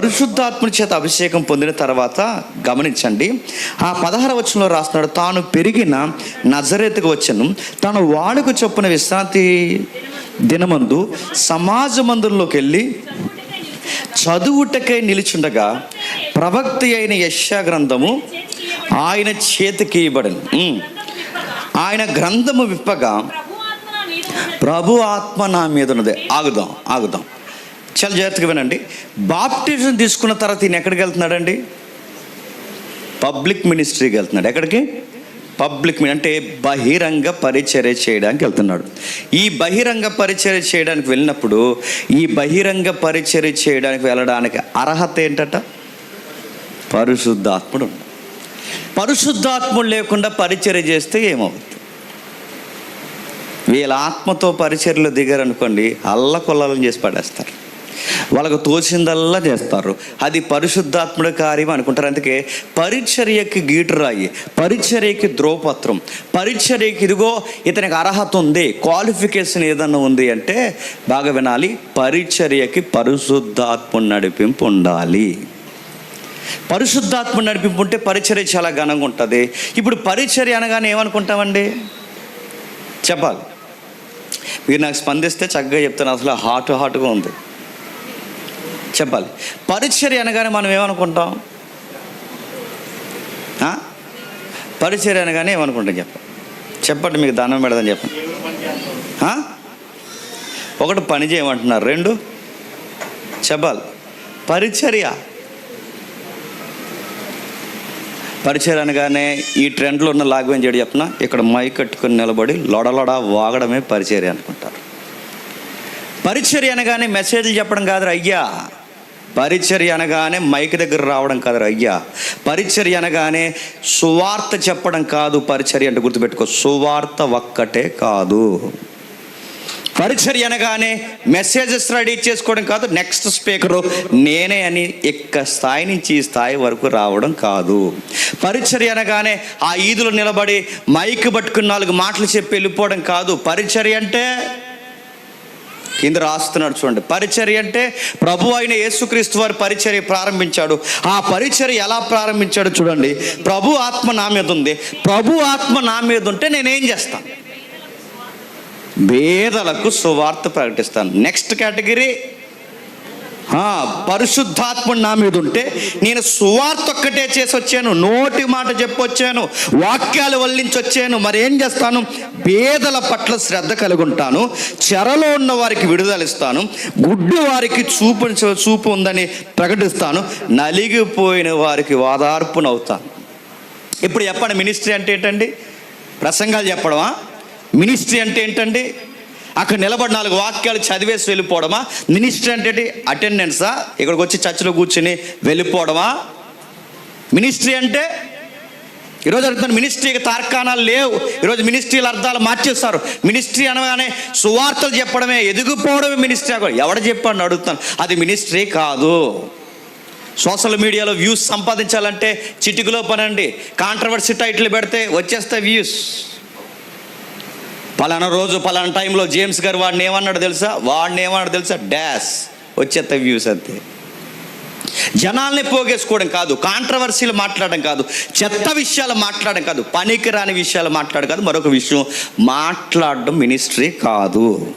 పరిశుద్ధాత్మ చేత అభిషేకం పొందిన తర్వాత గమనించండి ఆ పదహార వచనంలో రాస్తున్నాడు తాను పెరిగిన నజరేతకు వచ్చను. తాను వాడుకు చొప్పున విశ్రాంతి దినమందు సమాజ మందుల్లోకి వెళ్ళి చదువుటకై నిలిచుండగా ప్రవక్తి అయిన యశా గ్రంథము ఆయన చేతికి ఇవ్వబడను ఆయన గ్రంథము విప్పగా ప్రభు ఆత్మ నా మీద ఉన్నది ఆగుదాం ఆగుదాం. చాలా జాగ్రత్తగా వినండి. బాప్టిజం తీసుకున్న తర్వాత ఈయన ఎక్కడికి వెళ్తున్నాడండి? పబ్లిక్ మినిస్ట్రీకి వెళ్తున్నాడు. ఎక్కడికి? పబ్లిక్ మిని- అంటే బహిరంగ పరిచర్య చేయడానికి వెళ్తున్నాడు. ఈ బహిరంగ పరిచర్య చేయడానికి వెళ్ళినప్పుడు ఈ బహిరంగ పరిచర్య చేయడానికి వెళ్ళడానికి అర్హత ఏంటట? పరిశుద్ధాత్ముడు పరిశుద్ధాత్ముడు లేకుండా పరిచర్య చేస్తే ఏమవుతుంది? వీళ్ళ ఆత్మతో పరిచర్యలు దిగారనుకోండి అల్లకొల్లని చేసి పడేస్తారు. వాళ్ళకు తోచిందల్లా చేస్తారు. అది పరిశుద్ధాత్ముడి కార్యం అనుకుంటారు. అందుకే పరిచర్యకి గీటరాయి పరిచర్యకి ద్రోపత్రం పరిచర్యకి ఇదిగో ఇతనికి అర్హత ఉంది క్వాలిఫికేషన్ ఏదన్నా ఉంది అంటే బాగా వినాలి పరిచర్యకి పరిశుద్ధాత్మ నడిపింపు ఉండాలి. పరిశుద్ధాత్మ నడిపింపు ఉంటే పరిచర్య చాలా ఘనంగా ఉంటుంది. ఇప్పుడు పరిచర్య అనగానే ఏమనుకుంటామండి? చెప్పాలి. మీరు నాకు స్పందిస్తే చక్కగా చెప్తాను. అసలు హాట్ హాట్గా ఉంది. చెప్పాలి. పరిచర్య అనగానే మనం ఏమనుకుంటాం? పరిచర్య అనగానే ఏమనుకుంటాం చెప్పండి చెప్పండి మీకు దానం పెడదని చెప్పండి. ఒకటి పని చేయమంటున్నారు. రెండు? చెప్పాలి. పరిచర్య. పరిచయం అనగానే ఈ ట్రెండ్లో ఉన్న లాగ్వేం చేయడం చెప్పిన ఇక్కడ మైక్ కట్టుకొని నిలబడి లొడలొడ వాగడమే పరిచర్య అనుకుంటారు. పరిచర్య అనగానే మెసేజ్లు చెప్పడం కాదురా అయ్యా. పరిచర్య అనగానే మైక్ దగ్గర రావడం కాదు అయ్యా. పరిచర్య అనగానే సువార్త చెప్పడం కాదు పరిచర్య అంటే గుర్తుపెట్టుకో సువార్త ఒక్కటే కాదు. పరిచర్య అనగానే మెసేజెస్ రెడీ చేసుకోవడం కాదు నెక్స్ట్ స్పీకరు నేనే అని ఎక్క స్థాయి నుంచి ఈ స్థాయి వరకు రావడం కాదు. పరిచర్య అనగానే ఆ ఈదులో నిలబడి మైక్ పట్టుకుని నాలుగు మాటలు చెప్పి వెళ్ళిపోవడం కాదు. పరిచర్య అంటే కింద రాస్తున్నాడు చూడండి. పరిచర్య అంటే ప్రభు అయిన యేసుక్రీస్తు వారి పరిచర్య ప్రారంభించాడు. ఆ పరిచర్య ఎలా ప్రారంభించాడు చూడండి. ప్రభు ఆత్మ నా మీద ఉంది. ప్రభు ఆత్మ నా మీద ఉంటే నేనేం చేస్తాను భేదలకు సువార్త ప్రకటిస్తాను. నెక్స్ట్ కేటగిరీ పరిశుద్ధాత్ముడు నా మీద ఉంటే నేను సువార్త ఒక్కటే చేసి వచ్చాను నోటి మాట చెప్పొచ్చాను వాక్యాలు వల్లించి వచ్చాను మరి ఏం చేస్తాను? పేదల పట్ల శ్రద్ధ కలిగి ఉంటాను చెరలో ఉన్న వారికి విడుదల ఇస్తాను గుడ్డు వారికి చూపు చూపు ఉందని ప్రకటిస్తాను నలిగిపోయిన వారికి వాదార్పునవుతాను ఇప్పుడు చెప్పండి మినిస్ట్రీ అంటే ఏంటండి? ప్రసంగాలు చెప్పడమా? మినిస్ట్రీ అంటే ఏంటండి? అక్కడ నిలబడి నాలుగు వాక్యాలు చదివేసి వెళ్ళిపోవడమా? మినిస్ట్రీ అంటే అటెండెన్సా ఇక్కడికి వచ్చి చర్చిలో కూర్చుని వెళ్ళిపోవడమా? మినిస్ట్రీ అంటే ఈరోజు అర్థం మినిస్ట్రీకి తార్కాణాలు లేవు. ఈరోజు మినిస్ట్రీల అర్థాలు మార్చేస్తారు. మినిస్ట్రీ అనగానే సువార్తలు చెప్పడమే ఎదిగిపోవడమే మినిస్ట్రీ అనుకో. ఎవడు చెప్పాడు? అడుగుతాను. అది మినిస్ట్రీ కాదు. సోషల్ మీడియాలో వ్యూస్ సంపాదించాలంటే చిటికలో పనండి. కాంట్రవర్సీ టైటిల్ పెడితే వచ్చేస్తే వ్యూస్ పలానా రోజు పలానా టైంలో జేమ్స్ గారు వాడిని ఏమన్నాడు తెలుసా? వాడిని ఏమన్నాడు తెలుసా? డాష్ వచ్చేత వ్యూస్ అంతే. జనాల్ని పోగేసుకోవడం కాదు కాంట్రవర్సీలు మాట్లాడడం కాదు చెత్త విషయాలు మాట్లాడడం కాదు పనికిరాని విషయాలు మాట్లాడడం కాదు మరొక విషయం మాట్లాడడం మినిస్ట్రీ కాదు.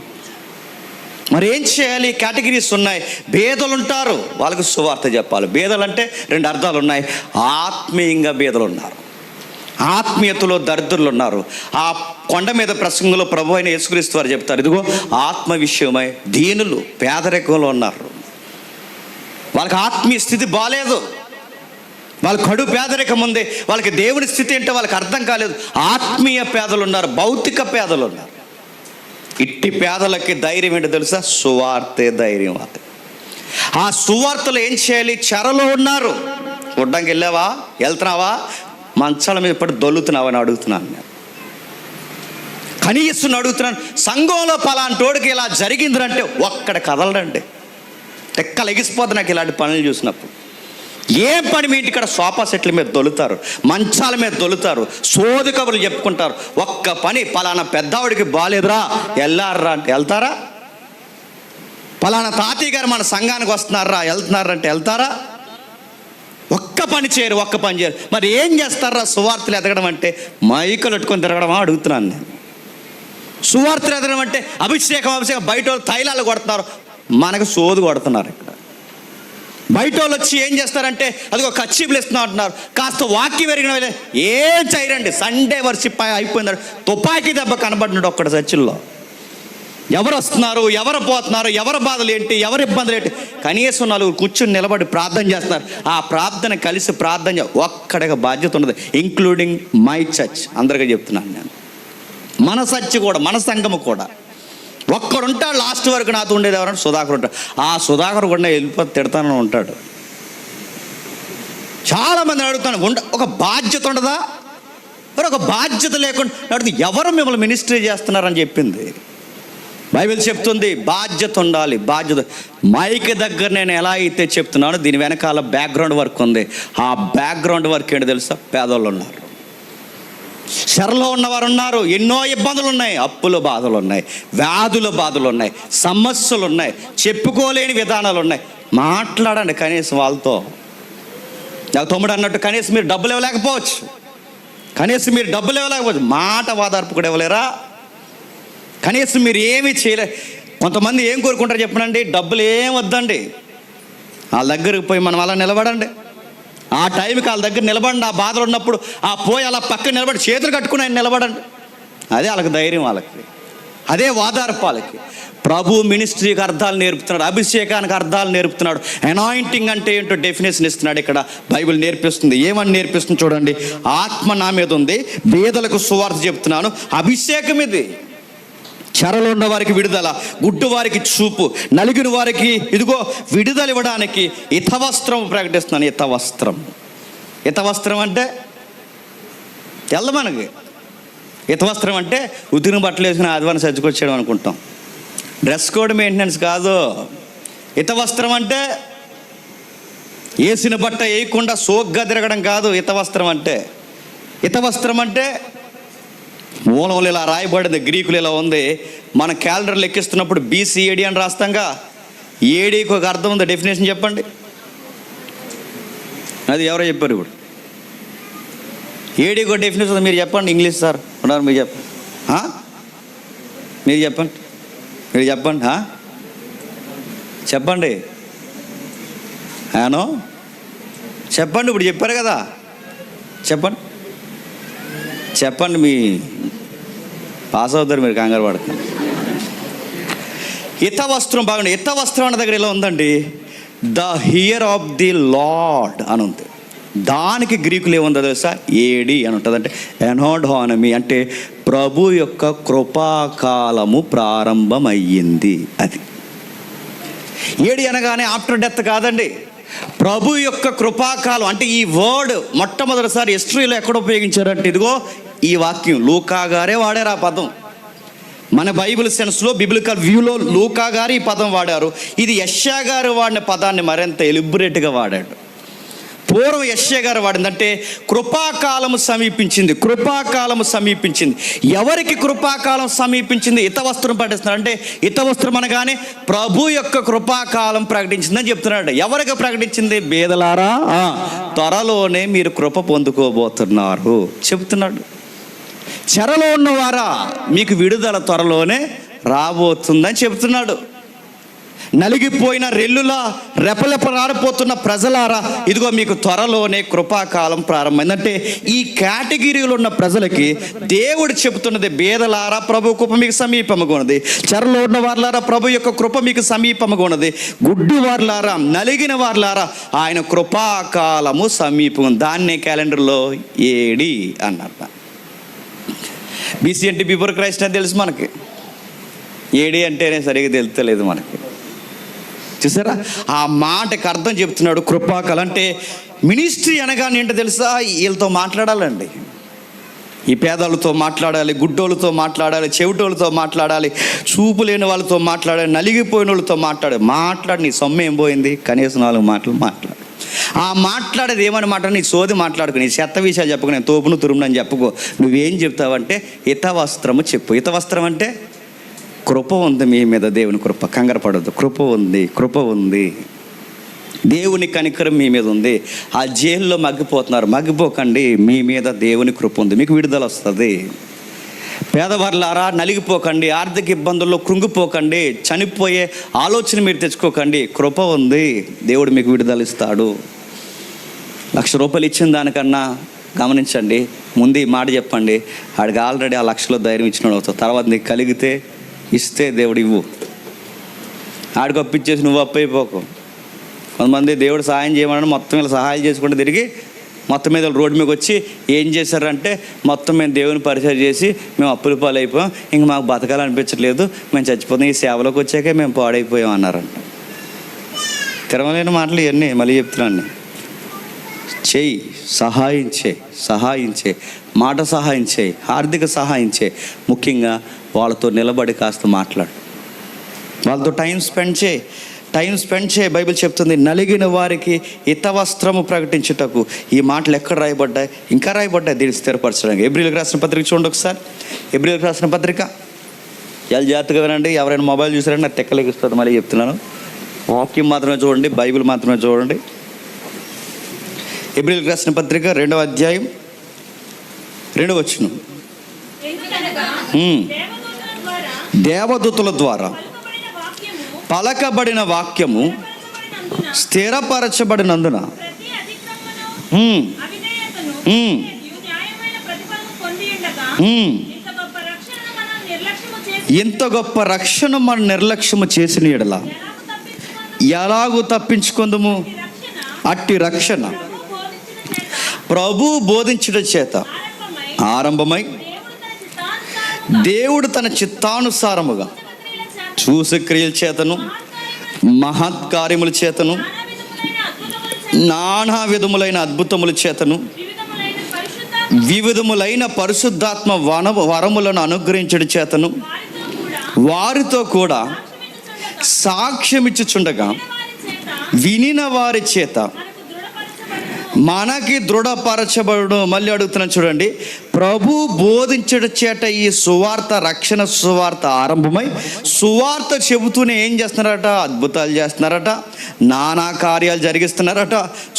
మరి ఏం చేయాలి? కేటగిరీస్ ఉన్నాయి. భేదలు ఉంటారు. వాళ్ళకు సువార్త చెప్పాలి. బేదలు అంటే రెండు అర్థాలు ఉన్నాయి. ఆత్మీయంగా భేదలు ఉన్నారు. ఆత్మీయతలో దరిద్రులు ఉన్నారు ఆ కొండ మీద ప్రసంగంలో ప్రభు అయిన యేసుక్రీస్తు వారు చెప్తారు ఇదిగో ఆత్మ విషయమై దీనులు పేదరికంలో ఉన్నారు. వాళ్ళకి ఆత్మీయ స్థితి బాగాలేదు వాళ్ళ కడు పేదరికం ఉంది. వాళ్ళకి దేవుని స్థితి ఏంటో వాళ్ళకి అర్థం కాలేదు. ఆత్మీయ పేదలు ఉన్నారు భౌతిక పేదలు ఉన్నారు. ఇట్టి పేదలకి ధైర్యం ఏంటో తెలుసా? సువార్తే ధైర్యం అది. ఆ సువార్తలు ఏం చేయాలి? చెరలో ఉన్నారు. గుడ్డంకి వెళ్ళావా? వెళ్తున్నావా? మంచాల మీద పడి దొల్లుతున్నావని అని అడుగుతున్నాను నేను. కనీసం అడుగుతున్నాను సంఘంలో పలాంటోడికి ఇలా జరిగిందంటే ఒక్కడ కదలడండి. టెక్కలు ఎగిసిపోతుంది నాకు ఇలాంటి పనులు చూసినప్పుడు. ఏ పని మీ ఇంటికాడ సోఫా సెట్ల మీద దొలుతారు మంచాల మీద దొలుతారు సోది కబుర్లు చెప్పుకుంటారు ఒక్క పని పలానా పెద్దవాడికి బాలేదురా వెళ్ళారా అంటే వెళ్తారా? పలానా తాతయ్య గారు మన సంఘానికి వస్తున్నారా వెళ్తున్నారంటే వెళ్తారా? ఒక్క పని చేయరు ఒక్క పని చేయరు. మరి ఏం చేస్తారా? సువార్తలు ఎదగడం అంటే మైకలు పెట్టుకొని తిరగడమా అడుగుతున్నాను నేను. సువార్తలు ఎదగడం అంటే అభిషేకం అభిషేకం. బయట వాళ్ళు తైలాలు కొడుతున్నారు. మనకు సోదు కొడుతున్నారు ఇక్కడ. బయట వాళ్ళు వచ్చి ఏం చేస్తారంటే అది ఒక కచ్చిపులు ఇస్తున్నా అంటున్నారు. కాస్త వాక్యం పెరిగిన ఏం చేయరండి? సండే వర్షిప్ అయిపోయింది. తుపాకీ దెబ్బ కనబడినాడు ఒక్కడ చర్చిల్లో ఎవరు వస్తున్నారు ఎవరు పోతున్నారు ఎవరి బాధలు ఏంటి ఎవరి ఇబ్బందులు ఏంటి? కనీసం నలుగురు కూర్చుని నిలబడి ప్రార్థన చేస్తున్నారు. ఆ ప్రార్థన కలిసి ప్రార్థన చే- ఒక్కడిగా బాధ్యత ఉండదు ఇంక్లూడింగ్ మై చర్చ్ అందరికీ చెప్తున్నాను నేను. మన చర్చ్ కూడా మన సంఘము కూడా. ఒక్కడుంటాడు లాస్ట్ వరకు నాతో ఉండేది ఎవరంటే సుధాకర్ ఉంటాడు. ఆ సుధాకర్ కూడా వెళ్ళిపోతే తిడతానని ఉంటాడు. చాలామంది అడుగుతాను ఉండ ఒక బాధ్యత ఉండదా? మరి ఒక బాధ్యత లేకుండా అడుగుతుంది ఎవరు మిమ్మల్ని మినిస్ట్రీ చేస్తున్నారని చెప్పింది? బైబిల్ చెప్తుంది బాధ్యత ఉండాలి బాధ్యత. మైక్ దగ్గర నేను ఎలా అయితే చెప్తున్నానో దీని వెనకాల బ్యాక్గ్రౌండ్ వర్క్ ఉంది. ఆ బ్యాక్గ్రౌండ్ వర్క్ ఏంటో తెలుసా? పేదోళ్ళు ఉన్నారు. చెరలో ఉన్నవారు ఉన్నారు ఎన్నో ఇబ్బందులు ఉన్నాయి అప్పుల బాధలు ఉన్నాయి వ్యాధుల బాధలు ఉన్నాయి సమస్యలు ఉన్నాయి చెప్పుకోలేని విధానాలు ఉన్నాయి. మాట్లాడండి కనీసం వాళ్ళతో. నాకు తమ్ముడు అన్నట్టు కనీసం మీరు డబ్బులు ఇవ్వలేకపోవచ్చు. కనీసం మీరు డబ్బులు ఇవ్వలేకపోవచ్చు. మాట వాదార్పు కూడా ఇవ్వలేరా? కనీసం మీరు ఏమీ చేయలే. కొంతమంది ఏం కోరుకుంటారు చెప్పనండి డబ్బులు ఏం వద్దండి. వాళ్ళ దగ్గరికి పోయి మనం అలా నిలబడండి. ఆ టైంకి వాళ్ళ దగ్గర నిలబడండి ఆ బాధలు ఉన్నప్పుడు ఆ పోయి అలా పక్కన నిలబడి చేతులు కట్టుకుని ఆయన నిలబడండి. అదే వాళ్ళకి ధైర్యం వాళ్ళకి. అదే వాదార్పు వాళ్ళకి ప్రభు మినిస్ట్రీకి అర్థాలు నేర్పుతున్నాడు అభిషేకానికి అర్థాలు నేర్పుతున్నాడు. అనాయింటింగ్ అంటే ఏంటో డెఫినేషన్ ఇస్తున్నాడు ఇక్కడ. బైబిల్ నేర్పిస్తుంది. ఏమని నేర్పిస్తుంది చూడండి. ఆత్మ నా మీద ఉంది. పేదలకు సువార్త చెప్తున్నాను. అభిషేకం ఇది. చెరలో ఉన్న వారికి విడుదల గుడ్డు వారికి చూపు నలిగిన వారికి ఇదిగో విడుదల ఇవ్వడానికి ఇతవస్త్రం ప్రకటిస్తున్నాను ఇతవస్త్రం ఇతవస్త్రం అంటే తెల్ల మనకి. ఇతవస్త్రం అంటే ఉదిరిన బట్టలు వేసుకుని ఆదివారం సజ్జుకొచ్చాడు అనుకుంటాం. డ్రెస్ కోడ్ మెయింటెనెన్స్ కాదు. ఇతవస్త్రం అంటే వేసిన బట్ట వేయకుండా సోగ్గా తిరగడం కాదు ఇతవస్త్రం అంటే. ఇతవస్త్రం అంటే మూలంలో ఇలా రాయబడింది గ్రీకులు ఇలా ఉంది. మన క్యాలెండర్ లెక్కిస్తున్నప్పుడు బీసీఏడి అని రాస్తాంగా. ఏడీకి ఒక అర్థం ఉంది? డెఫినేషన్ చెప్పండి. అది ఎవరో చెప్పారు ఇప్పుడు. ఏడీకి ఒక డెఫినేషన్ ఉంది? మీరు చెప్పండి. ఇంగ్లీష్ సార్ ఉన్నారు మీరు చెప్పండి మీరు చెప్పండి. మీరు చెప్పండి చెప్పండి. ఆనో చెప్పండి ఇప్పుడు చెప్పారు కదా. చెప్పండి. చెప్పండి మీ పాస్ అవుతారు మీరు కంగారు పడుతుంది ఇత వస్త్రం బాగుంది. ఇత వస్త్రం అన్న దగ్గర ఇలా ఉందండి. The hear of the lord అని ఉంది. దానికి గ్రీకులు ఏముందో తెలుసా? ఏడి అని ఉంటుంది అంటే ఎనోడానమీ అంటే ప్రభు యొక్క కృపాకాలము ప్రారంభమయ్యింది అది. ఏడి అనగానే ఆఫ్టర్ డెత్ కాదండి. ప్రభు యొక్క కృపాకాలం అంటే ఈ వర్డ్ మొట్టమొదటిసారి హిస్టరీలో ఎక్కడ ఉపయోగించారంటే ఇదిగో ఈ వాక్యం లూకా గారే వాడారు ఆ పదం. మన బైబిల్ సెన్స్లో బిబిలికల్ వ్యూలో లూకా గారు ఈ పదం వాడారు. ఇది యష్యా గారు వాడిన పదాన్ని మరింత ఎలిబరేట్గా వాడాడు. పూర్వం యశ్య గారు వాడిందంటే కృపాకాలము సమీపించింది కృపాకాలము సమీపించింది. ఎవరికి కృపాకాలం సమీపించింది? ఇతవస్త్రం పఠిస్తున్నారు అంటే ఇతవస్త్రం అనగానే ప్రభు యొక్క కృపాకాలం ప్రకటించిందని చెప్తున్నాడు. ఎవరికి ప్రకటించింది? బేదలారా? త్వరలోనే మీరు కృప పొందుకోబోతున్నారు. చెప్తున్నాడు. చెరలో ఉన్నవారా? మీకు విడుదల త్వరలోనే రాబోతుందని చెప్తున్నాడు. నలిగిపోయిన రెల్లులా రెపలెపలాడిపోతున్న ప్రజలారా ఇదిగో మీకు త్వరలోనే కృపాకాలం ప్రారంభమైంది అంటే ఈ కేటగిరీలో ఉన్న ప్రజలకి దేవుడు చెబుతున్నది బేదలారా ప్రభు కృప మీకు సమీపముగా ఉన్నది. చెరలో ఉన్న వారులారా ప్రభు యొక్క కృప మీకు సమీపముగా ఉన్నది. గుడ్డి వారులారా నలిగిన వారులారా ఆయన కృపాకాలము సమీపం దాన్నే క్యాలెండర్లో ఏడి అన్నారు. బీసీ అంటే బిఫోర్ క్రైస్ట్ అని తెలుసు మనకి. ఏడి అంటేనే సరిగ్గా తెలుస్తలేదు మనకి. చూసారా? ఆ మాటకి అర్థం చెప్తున్నాడు కృపాకలు అంటే మినిస్ట్రీ అనగానే ఏంటో తెలుసా? వీళ్ళతో మాట్లాడాలండి. ఈ పేదలతో మాట్లాడాలి గుడ్డోళ్ళతో మాట్లాడాలి చెవిటోళ్ళతో మాట్లాడాలి చూపు లేని వాళ్ళతో మాట్లాడాలి నలిగిపోయిన వాళ్ళతో మాట్లాడు మాట్లాడి నీ సొమ్మ ఏం పోయింది? కనీసం నాలుగు మాటలు మాట్లాడు. ఆ మాట్లాడేది ఏమని మాట నీ సోది మాట్లాడుకు నీ చెత్త విషయాలు చెప్పుకునే నేను తోపును తురుమునని చెప్పుకో. నువ్వేం చెప్తావంటే హిత వస్త్రము చెప్పు. హిత వస్త్రం అంటే? కృప ఉంది మీ మీద దేవుని కృప. కంగారు పడద్దు. కృప ఉంది కృప ఉంది. దేవుని కనికరం మీ మీద ఉంది. ఆ జైల్లో మగ్గిపోతున్నారు. మగ్గిపోకండి. మీ మీద దేవుని కృప ఉంది. మీకు విడుదల వస్తుంది. పేదవారులారా నలిగిపోకండి. ఆర్థిక ఇబ్బందుల్లో కృంగిపోకండి. చనిపోయే ఆలోచన మీరు తెచ్చుకోకండి. కృప ఉంది. దేవుడు మీకు విడుదల ఇస్తాడు. లక్ష రూపాయలు ఇచ్చిన దానికన్నా గమనించండి. ముందు ఈ మాట చెప్పండి. ఆడికి ఆల్రెడీ ఆ లక్షలో ధైర్యం ఇచ్చినాడు అవుతావు తర్వాత నీకు కలిగితే ఇస్తే దేవుడు ఇవ్వు ఆడికి అప్పిచ్చేసి నువ్వు అప్పైపోకు. కొంతమంది దేవుడు సహాయం చేయమని మొత్తం ఇలా సహాయం చేసుకుంటూ తిరిగి మొత్తం మీద రోడ్డు మీదకి వచ్చి ఏం చేశారంటే మొత్తం మేము దేవుని పరిచయం చేసి మేము అప్పుల పాలు అయిపోయాం ఇంక మాకు బతకాలనిపించట్లేదు. మేము చచ్చిపోతాం. ఈ సేవలోకి వచ్చాకే మేము పాడైపోయాం అన్నారంట. తిరగలేని మాటలు ఇవన్నీ మళ్ళీ చెప్తున్నాను చేయి సహాయం చేయి సహాయం చేయి. మాట సహాయం చేయి ఆర్థిక సహాయం చేయి. ముఖ్యంగా వాళ్ళతో నిలబడి కాస్త మాట్లాడు. వాళ్ళతో టైం స్పెండ్ చేయి. టైం స్పెండ్ చేయి. బైబిల్ చెప్తుంది నలిగిన వారికి హితవస్త్రము ప్రకటించుటకు. ఈ మాటలు ఎక్కడ రాయబడ్డాయి? ఇంకా రాయబడ్డాయి. దీన్ని స్థిరపరచడానికి. ఎబ్రిల్కి రాసిన పత్రిక చూడండి ఒకసారి. ఎబ్రిల్కి రాసిన పత్రిక. చాలా జాగ్రత్తగా వినండి. ఎవరైనా మొబైల్ చూసారంటే నాకు తెక్కలేకిస్తుంది మళ్ళీ చెప్తున్నాను. వాక్యం మాత్రమే చూడండి. బైబిల్ మాత్రమే చూడండి. ఎబ్రిల్కి రాసిన పత్రిక రెండవ అధ్యాయం. రెండవ వచ్చును. దేవదూతల ద్వారా పలుకబడిన వాక్యము స్థిరపరచబడినందున. ఇంత గొప్ప రక్షణ మనం నిర్లక్ష్యము చేసిన ఎడల ఎలాగూ తప్పించుకుందుము? అట్టి రక్షణ. ప్రభు బోధించిన చేత. ఆరంభమై దేవుడు తన చిత్తానుసారముగా క్రియల చేతను మహత్కార్యముల చేతను నానా విధములైన అద్భుతముల చేతను వివిధములైన పరిశుద్ధాత్మ వన వరములను అనుగ్రహించడం చేతను వారితో కూడా సాక్ష్యమిచ్చుచుండగా వినిన వారి చేత మనకి దృఢపరచబడు మళ్ళీ అడుగుతున్నాను చూడండి. ప్రభు బోధించడం చేట ఈ సువార్త రక్షణ సువార్త ఆరంభమై సువార్త చెబుతూనే ఏం చేస్తున్నారట? అద్భుతాలు చేస్తున్నారట. నానా కార్యాలు జరిగిస్తున్నారట.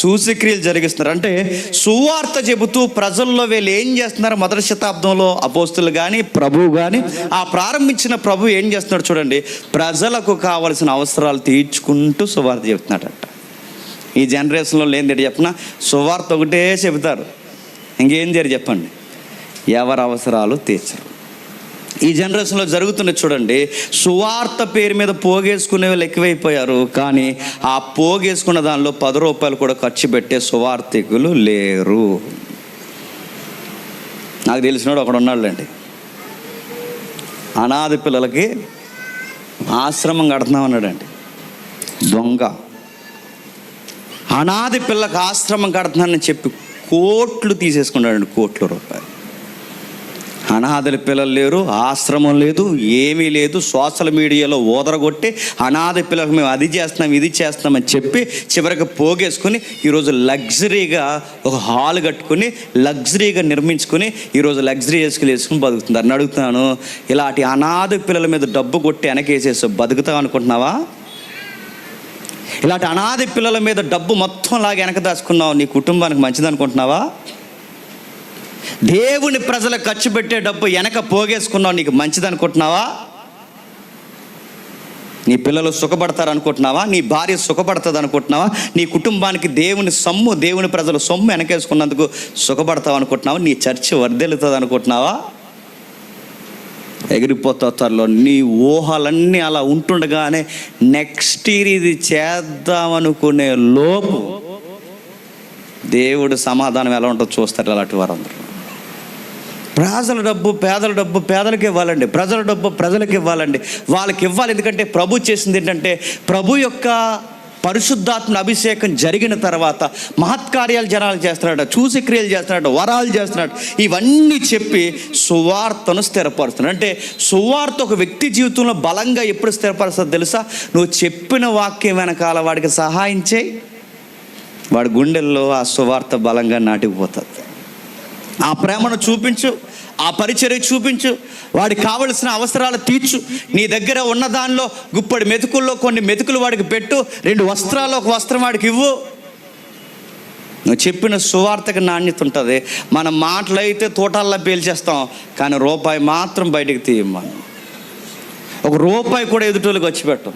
చూసి జరిగిస్తున్నారు. అంటే సువార్త చెబుతూ ప్రజల్లో వీళ్ళు ఏం చేస్తున్నారు? మొదటి శతాబ్దంలో అపోస్తులు కానీ ప్రభు కానీ ఆ ప్రారంభించిన ప్రభు ఏం చేస్తున్నాడు చూడండి. ప్రజలకు కావలసిన అవసరాలు తీర్చుకుంటూ సువార్త చెబుతున్నాడట. ఈ జనరేషన్లో లేనిది చెప్పిన సువార్త ఒకటే చెబుతారు. ఇంకేం చేయరు చెప్పండి. ఎవరి అవసరాలు తీర్చరు. ఈ జనరేషన్లో జరుగుతున్న చూడండి సువార్త పేరు మీద పోగేసుకునే వాళ్ళు ఎక్కువైపోయారు. కానీ ఆ పోగేసుకున్న దానిలో పది రూపాయలు కూడా ఖర్చు పెట్టే సువార్థికులు లేరు. నాకు తెలిసినోడు ఒకడు ఉన్నాడులేండి. అనాథ పిల్లలకి ఆశ్రమం కడుతున్నాం అన్నాడండి దొంగ. అనాది పిల్లకు ఆశ్రమం కడుతున్నానని చెప్పి కోట్లు తీసేసుకున్నాడండి కోట్ల రూపాయలు. అనాథల పిల్లలు లేరు ఆశ్రమం లేదు ఏమీ లేదు సోషల్ మీడియాలో ఓదరగొట్టి అనాథ పిల్లలకు మేము అది చేస్తున్నాం ఇది చేస్తున్నామని చెప్పి చివరికి పోగేసుకుని ఈరోజు లగ్జరీగా ఒక హాల్ కట్టుకుని లగ్జరీగా నిర్మించుకుని ఈరోజు లగ్జరీ చేసుకుని వేసుకుని బతుకుతున్నారు. నన్ను అడుగుతున్నాను ఇలాంటి అనాథ పిల్లల మీద డబ్బు కొట్టి వెనకేసేసి బతుకుతాం అనుకుంటున్నావా? ఇలాంటి అనాది పిల్లల మీద డబ్బు మొత్తం లాగా వెనక దాచుకున్నావు నీ కుటుంబానికి మంచిది అనుకుంటున్నావా? దేవుని ప్రజలకు ఖర్చు పెట్టే డబ్బు వెనక పోగేసుకున్నావు నీకు మంచిది అనుకుంటున్నావా? నీ పిల్లలు సుఖపడతారు అనుకుంటున్నావా? నీ భార్య సుఖపడుతుంది అనుకుంటున్నావా? నీ కుటుంబానికి దేవుని సొమ్ము దేవుని ప్రజల సొమ్ము వెనకేసుకున్నందుకు సుఖపడతావు అనుకుంటున్నావా? నీ చర్చి వర్దెలుతుంది అనుకుంటున్నావా? ఎగిరిపోతా త్వరలో నీ ఊహలన్నీ అలా ఉంటుండగానే నెక్స్ట్ ఇయర్ ఇది చేద్దామనుకునే లోపు దేవుడు సమాధానం ఎలా ఉంటుందో చూస్తారు అలాంటి వారందరూ. ప్రజల డబ్బు పేదల డబ్బు పేదలకు ఇవ్వాలండి. ప్రజల డబ్బు ప్రజలకు ఇవ్వాలండి. వాళ్ళకి ఇవ్వాలి. ఎందుకంటే ప్రభు చేసింది ఏంటంటే ప్రభు యొక్క పరిశుద్ధాత్మ అభిషేకం జరిగిన తర్వాత మహత్కార్యాలు జనాలు చేస్తున్నాడు చూసి క్రియలు చేస్తున్నాడు వరాలు చేస్తున్నాడు ఇవన్నీ చెప్పి సువార్తను స్థిరపరుస్తున్నాడు అంటే సువార్త ఒక వ్యక్తి జీవితంలో బలంగా ఎప్పుడు స్థిరపరుస్తుంది తెలుసా? నువ్వు చెప్పిన వాక్యం వెనకాల వాడికి సహాయం చేయి. వాడి గుండెల్లో ఆ సువార్త బలంగా నాటిపోతుంది. ఆ ప్రేమను చూపించు. ఆ పరిచర్య చూపించు. వాడికి కావలసిన అవసరాలు తీర్చు. నీ దగ్గర ఉన్న దానిలో గుప్పడి మెతుకుల్లో కొన్ని మెతుకులు వాడికి పెట్టు. రెండు వస్త్రాలు ఒక వస్త్రం వాడికి ఇవ్వు. నువ్వు చెప్పిన సువార్తకి నాణ్యత ఉంటుంది. మన మాటలు అయితే తోటల్లో పేల్చేస్తాం. కానీ రూపాయి మాత్రం బయటికి తీయం మనం ఒక రూపాయి కూడా ఎదుటోళ్ళకి వచ్చి పెట్టం.